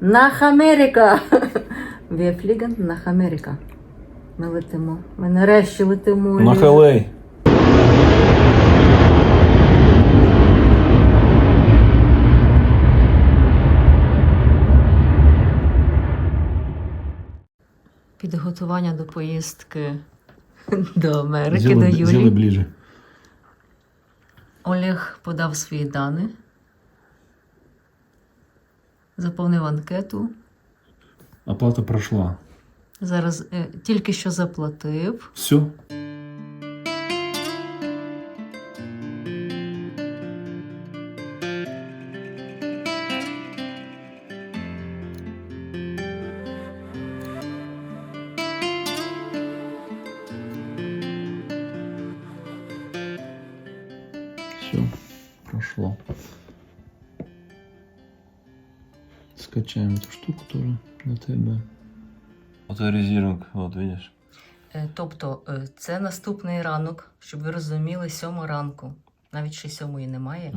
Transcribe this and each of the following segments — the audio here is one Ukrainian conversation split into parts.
Nach Америка! Fliegen nach Америка. Ми летимо. Ми нарешті летимо. На Хелей. Підготування до поїздки до Америки, до Юлії. Олег подав свої дані, заповнив анкету. Оплата пройшла. Зараз е, тільки що заплатив. Все. Все, Скачаем эту штуку тоже на ТБ. Авторизировка, вот видишь. Е, Тобто, е, це наступний ранок, щоб ви розуміли, сьома ранку. Навіть ще сьомої немає.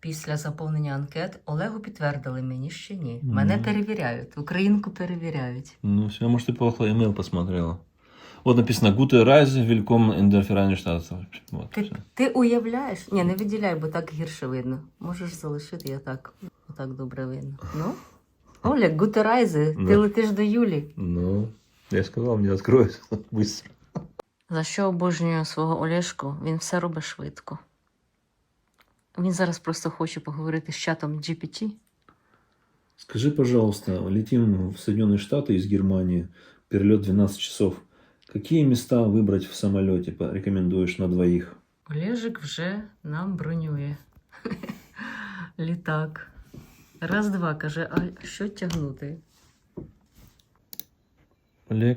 Після заповнення анкет Олегу підтвердили мені ще ні. Мене Мгм. перевіряють, українку перевіряють. Ну, все, может, ты плохо email посмотрела. Вот написано Gute Reise, willkommen in der Vereinigten Staaten. Вот, Ти, всё. ти уявляєш? Ні, не виділяй, бо так гірше видно. Можеш залишити, я так. Отак добре видно. Ну? Оля, гутерайзи, ти Да. летиш до Юлі. Ну, я сказал, мне откроют быстро. За що обожнюю свого Олешку? Він все робить швидко. Він зараз просто хоче поговорити з чатом GPT. Скажи, пожалуйста, летим в Соединенные Штаты из Германии, перелет 12 часов. Какие места выбрать в самолете порекомендуешь на двоих? Олежик вже нам бронює. Літак. Раз, два, каже, а що тягнути? Олег,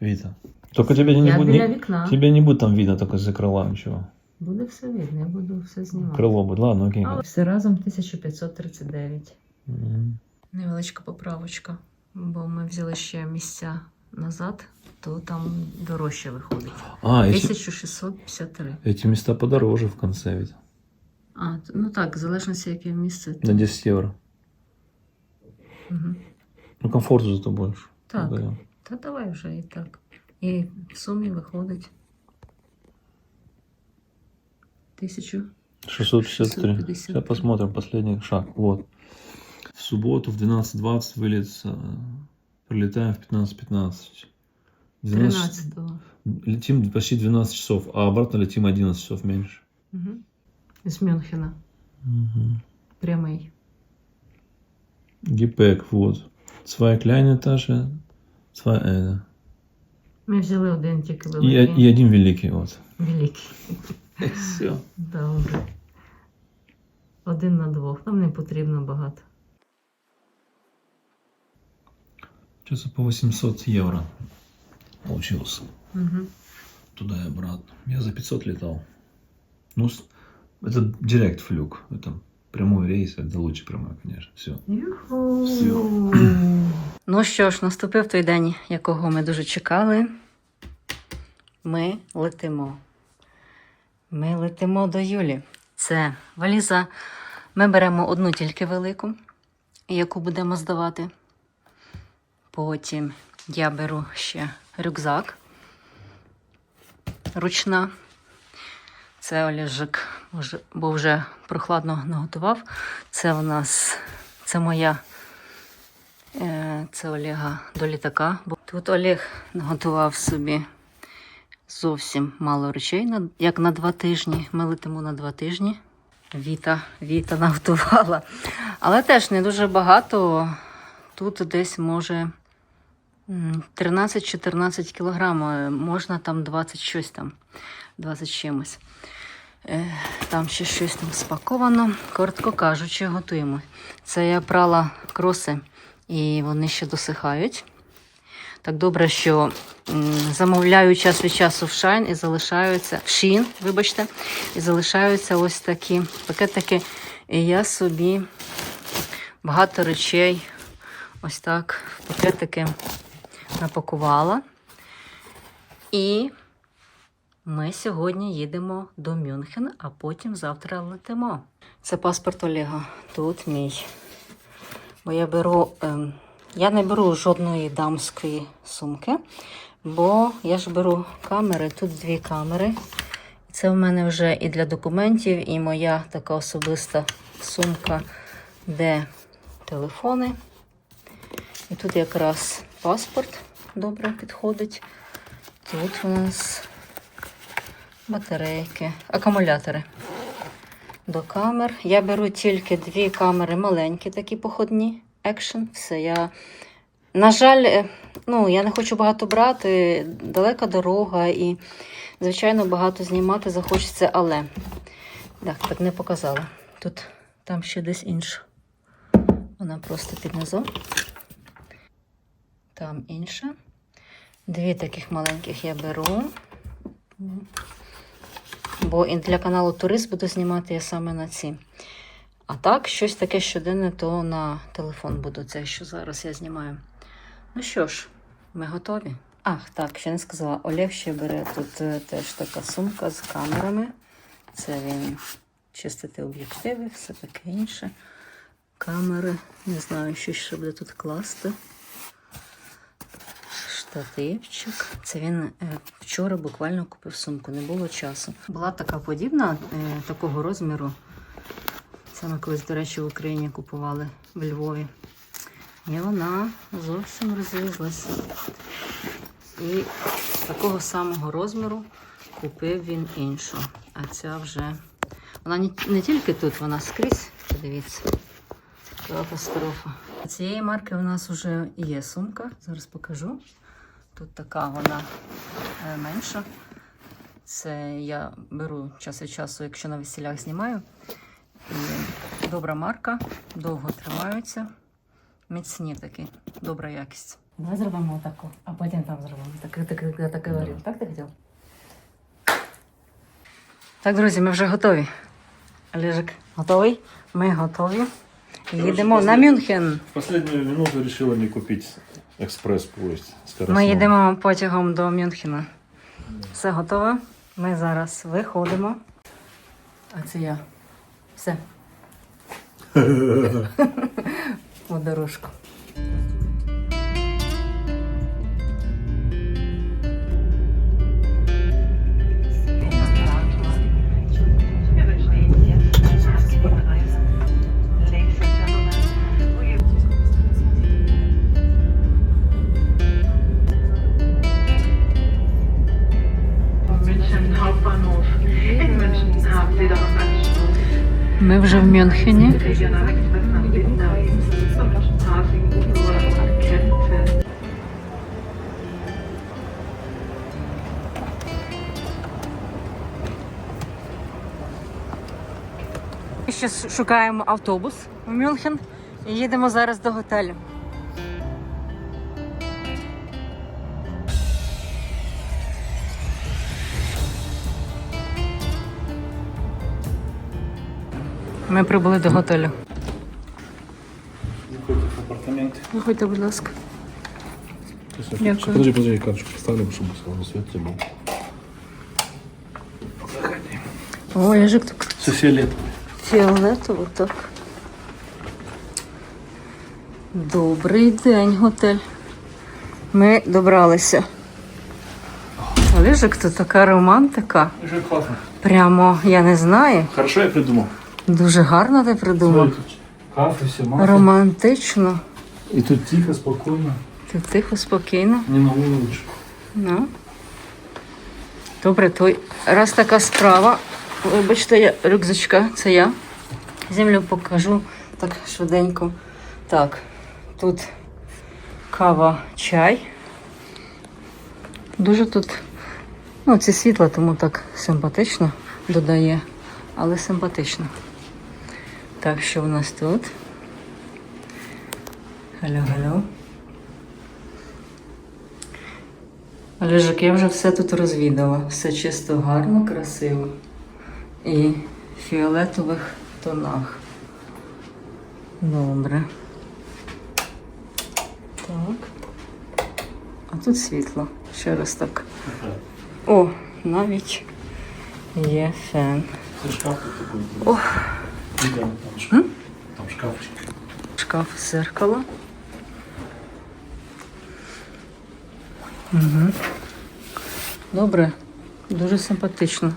Вита. Только тебя не, Я будет, біля не- вікна. тебя не будет там видно, только за крыла ничего. Буде все видно, я буду все знімати. Крыло будет, ладно, окей. А все разом 1539. М. Невеличка поправочка, бо ми взяли ще місця назад, то там дорожче виходить. А, эти, 1653. эти места подороже в конце ведь. А, т- ну так, в залежності, яке місце. На 10 евро. Угу. Ну, комфорту зато больше. Так. Да. Та давай вже і так. І в сумі виходить 1000. 653. 653. Сейчас посмотрим последний шаг. Вот. В субботу в 12.20 вылет. э, Прилетаем в 15.15. 12 13-го. Летим почти 12 часов, а обратно летим 11 часов меньше. Угу. З Мюнхена. Прямий. Гипек, вот. Zwei kleine Tasche, zwei eine. Ми взяли один тільки И, великий. и один великий, вот. Великий. Все. Добре. Один на двох. Нам не потрібно багато. Сейчас по 800 евро получился. Угу. Туда и обратно. Я за 500 летал. Ну, это директ флюк. Это прямой рейс, это лучше прямой, конечно. Все. Всьо. Ну що ж, наступив той день, якого ми дуже чекали. Ми летимо. Ми летимо до Юлі. Це валіза. Ми беремо одну тільки велику, яку будемо здавати. Потім я беру ще рюкзак. Ручна. це Олежик, бо вже прохладно наготував. Це у нас це моя Е, Це Олега до літака. Тут Олег наготував собі зовсім мало речей, як на два тижні. Ми летимо на два тижні. Віта, Віта наготувала. Але теж не дуже багато. Тут десь може 13-14 кілограм. е, Можна там 20 щось там, 20 чимось. Е, Там ще щось там спаковано. Коротко кажучи, готуємо. Це я прала кроси, і вони ще досихають. Так добре, що замовляю час від часу в Shine і залишаються в Shein, вибачте, і залишаються ось такі пакетики. І я собі багато речей ось так в пакетики напакувала. І ми сьогодні їдемо до Мюнхена, а потім завтра летимо. Це паспорт Олега. Тут мій. Бо я беру, ем, я не беру жодної дамської сумки, бо я ж беру камери, тут дві камери. Це в мене вже і для документів, і моя така особиста сумка, де телефони. І тут якраз паспорт добре підходить. Тут у нас батарейки, акумулятори до камер. Я беру тільки дві камери маленькі, такі походні. Екшн. Все. Я... На жаль, е, ну, я не хочу багато брати, далека дорога і, звичайно, багато знімати захочеться, але так, так не показала. Тут там ще десь інша. Вона просто під низом. Там інша. Дві таких маленьких я беру. Бо і для каналу Турист буду знімати я саме на ці. А так, щось таке щоденне, то на телефон буду це, що зараз я знімаю. Ну що ж, ми готові. Ах, так, ще не сказала. Олег ще бере тут е, теж така сумка з камерами. Це він чистити об'єктиви, все таке інше. Камери. Не знаю, що ще буде тут класти. Штативчик. Це він е, вчора буквально купив сумку, не було часу. Була така подібна, е, такого розміру. Це ми колись, до речі, в Україні купували в Львові. І вона зовсім розлізлася. І такого самого розміру купив він іншу. А ця вже. Вона не тільки тут, вона скрізь. Подивіться. Катастрофа. Цієї марки у нас вже є сумка. Зараз покажу. Тут така вона е, менша. Це я беру час від часу, якщо на весілях знімаю. І добра марка, довго тримаються. Міцні такі, добра якість. Давай зробимо отаку, а потім там зробимо. Так, так, так, так говорив. Так ти хотів? Так, друзі, ми вже готові. Олежик, готовий? Ми готові. Їдемо на Мюнхен. В последнюю минуту решила не купить экспресс-поезд. Ми їдемо потягом до Мюнхена. Все готово. Ми зараз виходимо. А це я. Все. У дорожку. Ми вже в Мюнхені. Ще шукаємо автобус в Мюнхен і їдемо зараз до готелю. Ми прибули до готелю. Заходите в апартаменты. Виходьте, будь ласка. Дякую. Подожди, подожди, я карточку поставлю, чтобы сразу свет тебе был. О, яжик так Все фиолетовое. фіолетово, так. Добрий день, готель. Ми добралися. Олежик, тут така романтика. Уже классно. Прямо, я не знаю. Хорошо я придумал. Дуже гарно ти придумав. Кафе, все масло. Романтично. И тут тихо, спокойно. Тут тихо, спокійно. Не на улице. Ну. Добре, то раз така справа. Вибачте, я рюкзачка, це я. Землю покажу так швиденько. Так, тут кава, чай. Дуже тут, ну, це світло, тому так симпатично додає, але симпатично. Так, що в нас тут? Галю-галю. Олежик, я вже все тут розвідала. Все чисто гарно, красиво. І в фіолетових тонах. Добре. Так. А тут світло. Ще раз так. О, навіть є фен. Ох. Там, шкаф. там шкафчик. шкаф зеркало. Угу. Добре, дуже симпатично.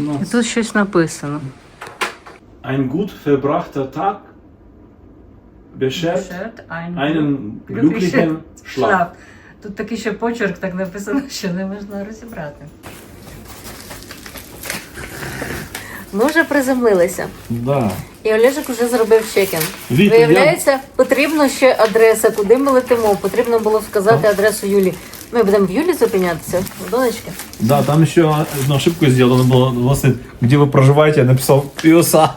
І тут щось написано. Ein gut verbrachter Tag beschert einen glücklichen Schlaf. Тут такий ще почерк так написано, що не можна розібрати. Ми вже приземлилися. Да. І Олежик вже зробив чекін. Віта, Виявляється, потрібно ще адреса, куди ми летимо. Потрібно було сказати адресу Юлі. Ми будемо в Юлі зупинятися, донечки. Да, там еще одну ошибку. Надо было, власне, где вы проживаете, я написал USA.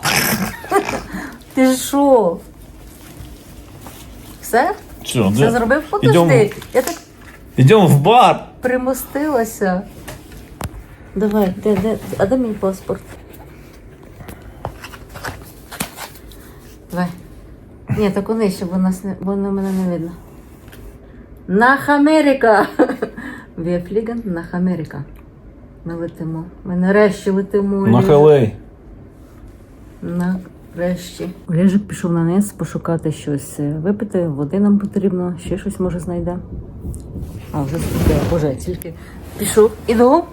Ти що? Все? Все, Все зробив? Подожди. Ідемо. Я так Идем в бар. примостилася. Давай, де, де, а де мій паспорт? Давай. Ні, так вони, щоб у нас не, бо мене не видно. Нах Америка! Wir fliegen Америка. Ми летимо. Ми нарешті летимо. На. Нарешті. Олежик пішов на низ пошукати щось випити, води нам потрібно, ще щось може знайде. А, вже спустила. Боже, тільки пішов. Іду.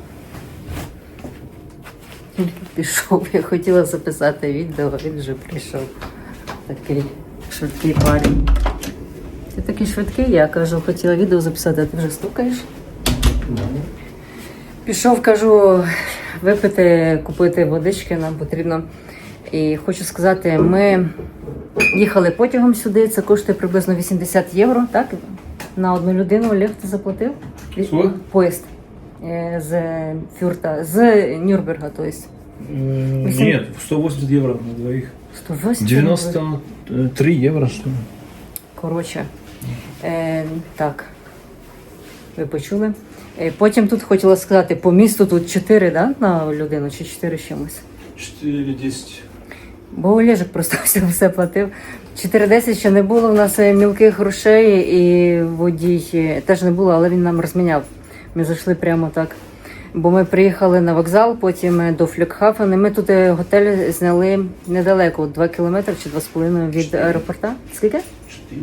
Тільки пішов. Я хотіла записати відео, він вже прийшов. Такий швидкий парень. Ти такий швидкий, я кажу, хотіла відео записати, а ти вже стукаєш. Пішов, кажу, випити, купити водички нам потрібно. І хочу сказати, ми їхали потягом сюди, це коштує приблизно 80 євро, так? На одну людину Олег ти заплатив? Що? Поїзд е, з Фюрта, з Нюрнберга, тобто. Нет, 180 евро на двоих. 180 євро. 93 евро, что ли? Коротше, е, так. Ви почули? Е, потім тут хотіла сказати, по місту тут 4 да, на людину чи 4 з чимось. 4-10. Бо Олежик просто все, все платив. 4,10 ще не було в нас е, мілких грошей, і водій е, теж не було, але він нам розміняв. Ми зайшли прямо так. Бо ми приїхали на вокзал, потім е, до Флюкхафен, ми тут е, готель зняли недалеко, 2 кілометри чи 2,5 від аеропорта. Скільки? 4.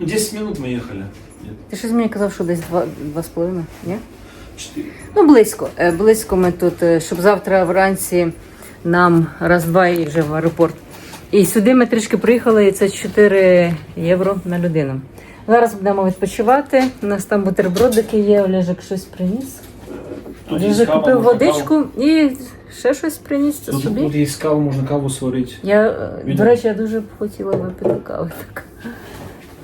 10 Ну, минут мы ехали. Нет, Ти щось мені казав, що десь 2, 2,5, ні? 4. Ну, близько. Е, Близько ми тут, щоб завтра вранці нам раз-два і вже в аеропорт. І сюди ми трішки приїхали, і це 4 євро на людину. Зараз будемо відпочивати. У нас там бутербродики є, Олежик щось приніс. Тут Він есть вже кава, купив можно водичку і ще щось приніс це Тут, собі. тут есть кава, можно каву сварить. Я, е, до Відео. речі, я дуже б хотіла випити кави. Так.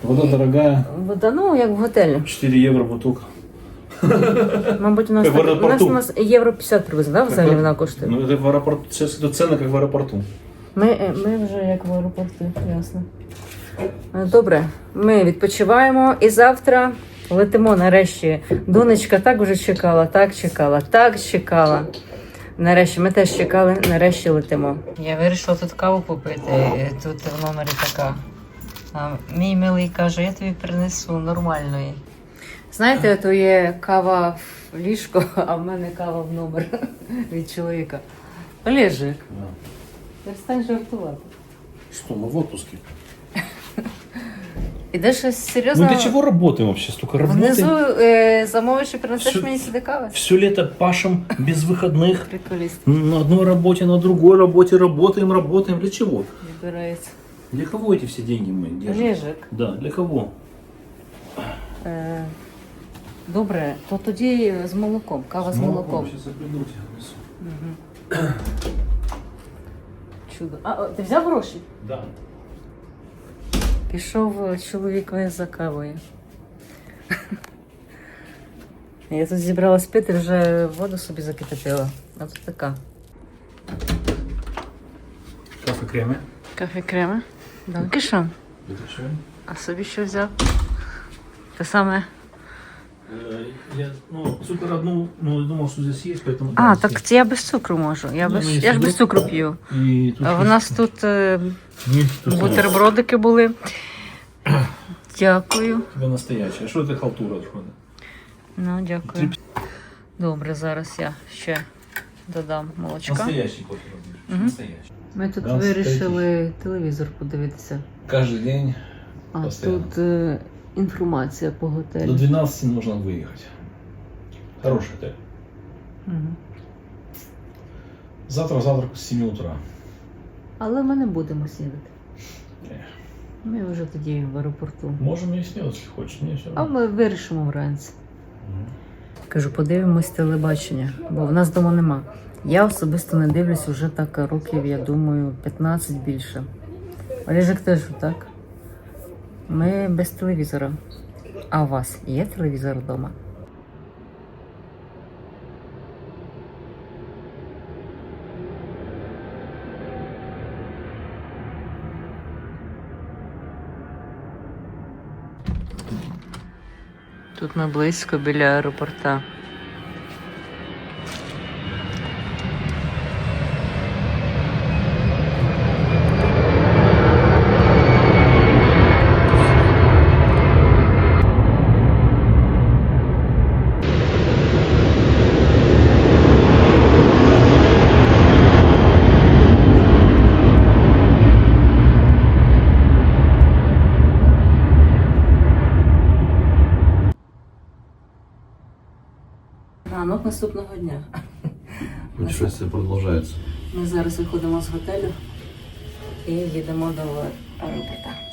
Вода дорогая, Вода, ну, як в готелі. 4 евро бутылка. Мабуть, у нас, Як в так, у нас, аеропорту. у нас євро 50 приблизно, да, взагалі вона коштує. Ну, это в аэропорту, сейчас это цены, как в аэропорту. Ми, е, ми вже як в аеропорту, ясно. Е, Добре, ми відпочиваємо і завтра летимо нарешті. Донечка так вже чекала, так чекала, так чекала. Нарешті ми теж чекали, нарешті летимо. Я вирішила тут каву попити. е, Тут в номері така. А мій милий каже, я тобі принесу нормальної. Знаєте, то є кава в ліжко, а в мене кава в номер від чоловіка. Олежик, перестань жартувати. Что, мы в отпуске? Іде щось серйозно? Ну для чего работаем вообще? Столько Внизу работаем. е, замовиш і принесеш Всю- мені сюди кави? Все лето пашем без выходных. Приколіст На одной работе, на другой работе работаем, работаем. Для чего? відбирається. Для кого эти все деньги мы держим? Олежик, Да, для кого? е, добре, то тоді з молоком, кава з молоком. Сейчас я приду, тебе принесу. Чудо. А, о, ти взяв гроші? Да. Пішов е, чоловік за кавою. Я тут зібралась пити, вже воду собі закипятила. А тут така. Кафе креме. Кафе крема. Данкішон. Это? А собі що взяв? Те саме. Э, Я, ну, цукор одну, ну, думал, что здесь есть, поэтому... А, да, так це я без цукру можу. Я, Ну, без, ну, я ж якщо без цукру п'ю. И тут А в нас тут е, есть тут бутербродики були. Дякую. У тебя настоящая. Что это халтура? Что это? Ну, дякую. Добре, зараз я ще додам молочка. Настоящий кофе. Мгм. Настоящий. Ми тут 12 вирішили телевізор подивитися. Каждый день А Постоянно. тут е, інформація по готелю? до 12 нужно выехать. Хороший отель. Мгм. Завтра завтрак с 7 утра. Але ми не будемо снідати. Ні. Ми вже тоді в аеропорту. Можем и снять, если хочешь. Мне все А ми вирішимо вранці. Кажу, подивимось телебачення, бо в нас вдома нема. Я особисто не дивлюсь уже так років, я думаю, 15 більше. Олежик теж так. Ми без телевізора. А у вас є телевізор вдома? Тут ми близько біля аеропорта. Зараз виходимо з готелю і їдемо до аеропорта.